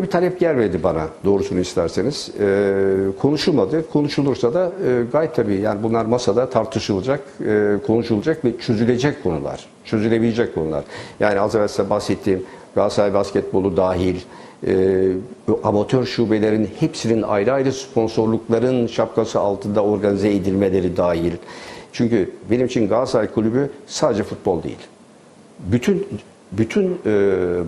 Böyle bir talep gelmedi bana doğrusunu isterseniz. Ee, konuşulmadı. Konuşulursa da e, gayet tabii yani bunlar masada tartışılacak, e, konuşulacak ve çözülecek konular. Çözülebilecek konular. Yani az evvel size bahsettiğim Galatasaray basketbolu dahil, e, amatör şubelerin hepsinin ayrı ayrı sponsorlukların şapkası altında organize edilmeleri dahil. Çünkü benim için Galatasaray Kulübü sadece futbol değil bütün bütün e,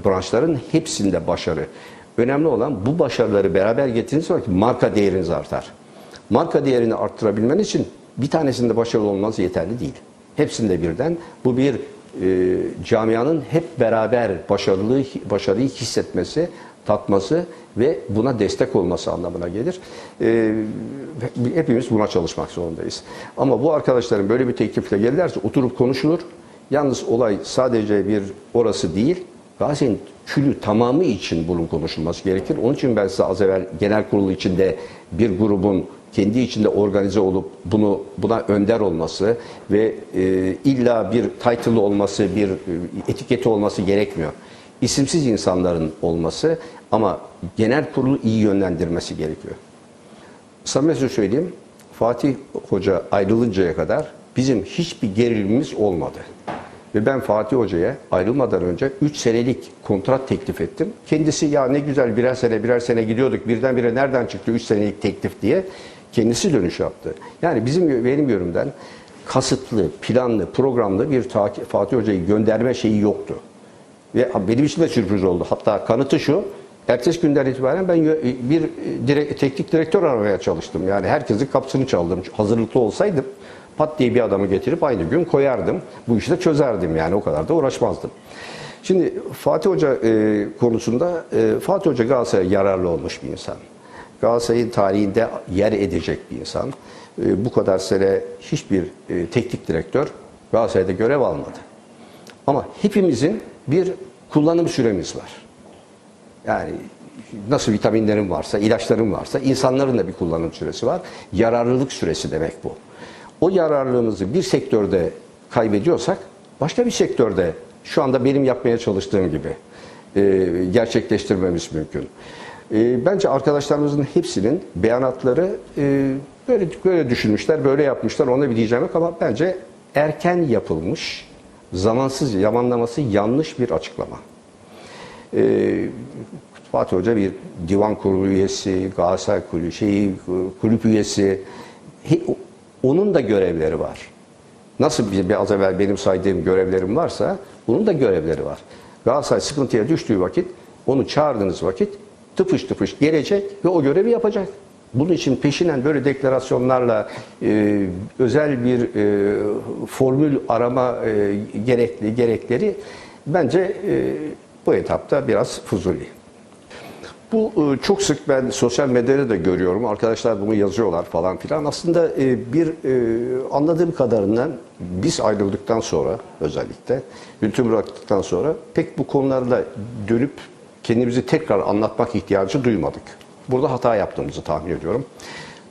branşların hepsinde başarı. Önemli olan bu başarıları beraber getirdiğiniz zaman marka değeriniz artar. Marka değerini arttırabilmen için bir tanesinde başarılı olmanız yeterli değil. Hepsinde birden bu bir e, camianın hep beraber başarılı başarıyı hissetmesi, tatması ve buna destek olması anlamına gelir. E, hepimiz buna çalışmak zorundayız. Ama bu arkadaşların böyle bir teklifle gelirlerse oturup konuşulur. Yalnız olay sadece bir orası değil, Galatasaray'ın külü tamamı için bunun konuşulması gerekir. Onun için ben size az evvel genel kurulu içinde bir grubun kendi içinde organize olup bunu buna önder olması ve e, illa bir title olması, bir e, etiketi olması gerekmiyor. İsimsiz insanların olması ama genel kurulu iyi yönlendirmesi gerekiyor. Samimi söyleyeyim, Fatih Hoca ayrılıncaya kadar bizim hiçbir gerilimimiz olmadı. Ve ben Fatih Hoca'ya ayrılmadan önce 3 senelik kontrat teklif ettim. Kendisi ya ne güzel birer sene birer sene gidiyorduk birdenbire nereden çıktı 3 senelik teklif diye kendisi dönüş yaptı. Yani bizim benim yorumdan kasıtlı, planlı, programlı bir Fatih Hoca'yı gönderme şeyi yoktu. Ve benim için de sürpriz oldu. Hatta kanıtı şu, ertesi günden itibaren ben bir direkt, teknik direktör aramaya çalıştım. Yani herkesin kapısını çaldım. Hazırlıklı olsaydım pat diye bir adamı getirip aynı gün koyardım. Bu işi de çözerdim yani o kadar da uğraşmazdım. Şimdi Fatih Hoca e, konusunda e, Fatih Hoca Galatasaray'a yararlı olmuş bir insan. Galatasaray'ın tarihinde yer edecek bir insan. E, bu kadar sene hiçbir e, teknik direktör Galatasaray'da görev almadı. Ama hepimizin bir kullanım süremiz var. Yani nasıl vitaminlerin varsa, ilaçların varsa insanların da bir kullanım süresi var. Yararlılık süresi demek bu. O yararlılığımızı bir sektörde kaybediyorsak başka bir sektörde şu anda benim yapmaya çalıştığım gibi e, gerçekleştirmemiz mümkün. E, bence arkadaşlarımızın hepsinin beyanatları e, böyle böyle düşünmüşler, böyle yapmışlar. Ona bir diyeceğim yok ama bence erken yapılmış, zamansız yamanlaması yanlış bir açıklama. E, Fatih Hoca bir divan kurulu üyesi, Galatasaray kulübü, şeyi, kulüp üyesi. Onun da görevleri var. Nasıl bir, az evvel benim saydığım görevlerim varsa bunun da görevleri var. Galatasaray sıkıntıya düştüğü vakit onu çağırdığınız vakit tıpış tıpış gelecek ve o görevi yapacak. Bunun için peşinen böyle deklarasyonlarla e, özel bir e, formül arama e, gerekli gerekleri bence e, bu etapta biraz fuzuli. Bu e, çok sık ben sosyal medyada da görüyorum. Arkadaşlar bunu yazıyorlar falan filan. Aslında e, bir e, anladığım kadarından biz ayrıldıktan sonra özellikle yönetim bıraktıktan sonra pek bu konularla dönüp kendimizi tekrar anlatmak ihtiyacı duymadık. Burada hata yaptığımızı tahmin ediyorum.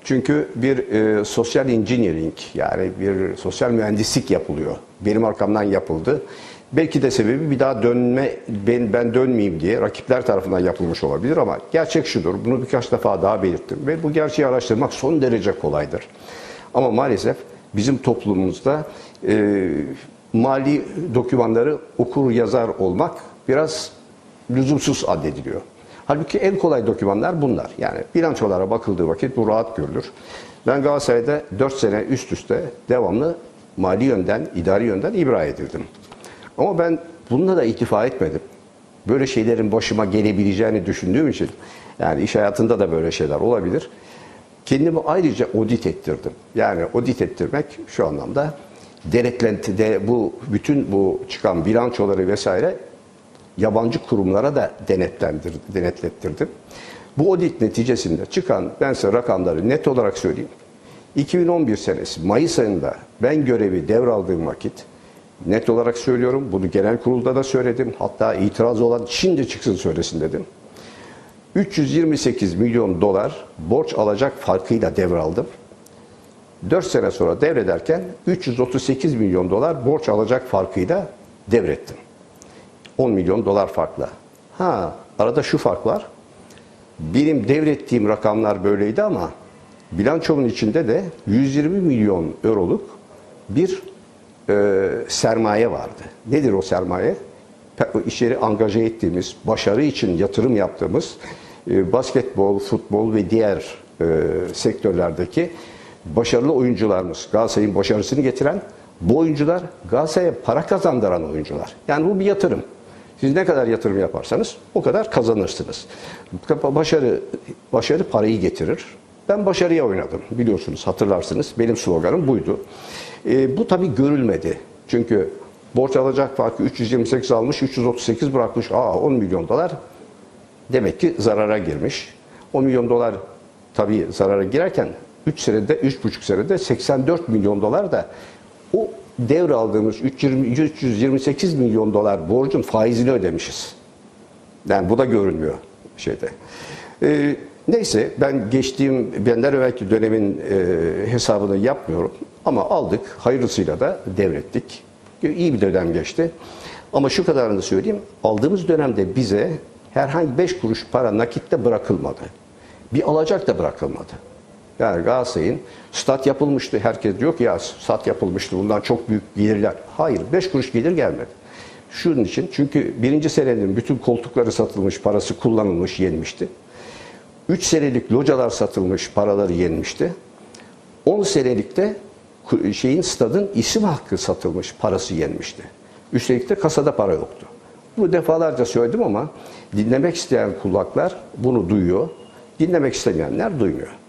Çünkü bir e, sosyal engineering yani bir sosyal mühendislik yapılıyor. Benim arkamdan yapıldı. Belki de sebebi bir daha dönme, ben, ben dönmeyeyim diye rakipler tarafından yapılmış olabilir ama gerçek şudur. Bunu birkaç defa daha belirttim ve bu gerçeği araştırmak son derece kolaydır. Ama maalesef bizim toplumumuzda e, mali dokümanları okur yazar olmak biraz lüzumsuz addediliyor. Halbuki en kolay dokümanlar bunlar. Yani bilançolara bakıldığı vakit bu rahat görülür. Ben Galatasaray'da 4 sene üst üste devamlı mali yönden, idari yönden ibra edildim. Ama ben bununla da iktifa etmedim. Böyle şeylerin başıma gelebileceğini düşündüğüm için yani iş hayatında da böyle şeyler olabilir. Kendimi ayrıca audit ettirdim. Yani audit ettirmek şu anlamda denetlentide bu bütün bu çıkan bilançoları vesaire yabancı kurumlara da denetlendir, denetlettirdim. Bu audit neticesinde çıkan ben size rakamları net olarak söyleyeyim. 2011 senesi Mayıs ayında ben görevi devraldığım vakit Net olarak söylüyorum. Bunu genel kurulda da söyledim. Hatta itiraz olan şimdi çıksın söylesin dedim. 328 milyon dolar borç alacak farkıyla devraldım. 4 sene sonra devrederken 338 milyon dolar borç alacak farkıyla devrettim. 10 milyon dolar farkla. Ha, arada şu fark var. benim devrettiğim rakamlar böyleydi ama bilançomun içinde de 120 milyon euroluk bir e, sermaye vardı. Nedir o sermaye? İçeri angaje ettiğimiz, başarı için yatırım yaptığımız e, basketbol, futbol ve diğer e, sektörlerdeki başarılı oyuncularımız. Galatasaray'ın başarısını getiren bu oyuncular Galatasaray'a para kazandıran oyuncular. Yani bu bir yatırım. Siz ne kadar yatırım yaparsanız o kadar kazanırsınız. Başarı başarı parayı getirir. Ben başarıya oynadım biliyorsunuz hatırlarsınız. Benim sloganım buydu. E, bu tabii görülmedi. Çünkü borç alacak farkı 328 almış, 338 bırakmış. Aa 10 milyon dolar demek ki zarara girmiş. 10 milyon dolar tabii zarara girerken 3 senede, 3,5 senede 84 milyon dolar da o devraldığımız 320 328 milyon dolar borcun faizini ödemişiz. Yani bu da görünmüyor şeyde. Ee, neyse ben geçtiğim benden evvelki dönemin e, hesabını yapmıyorum ama aldık hayırlısıyla da devrettik. İyi bir dönem geçti. Ama şu kadarını söyleyeyim. Aldığımız dönemde bize herhangi 5 kuruş para nakitte bırakılmadı. Bir alacak da bırakılmadı. Yani Galatasaray'ın stat yapılmıştı. Herkes diyor ki ya stat yapılmıştı. Bundan çok büyük gelirler. Hayır 5 kuruş gelir gelmedi. Şunun için çünkü birinci senenin bütün koltukları satılmış, parası kullanılmış, yenmişti. 3 senelik localar satılmış, paraları yenmişti. 10 senelikte şeyin stadın isim hakkı satılmış, parası yenmişti. Üstelik de kasada para yoktu. Bunu defalarca söyledim ama dinlemek isteyen kulaklar bunu duyuyor. Dinlemek istemeyenler duymuyor.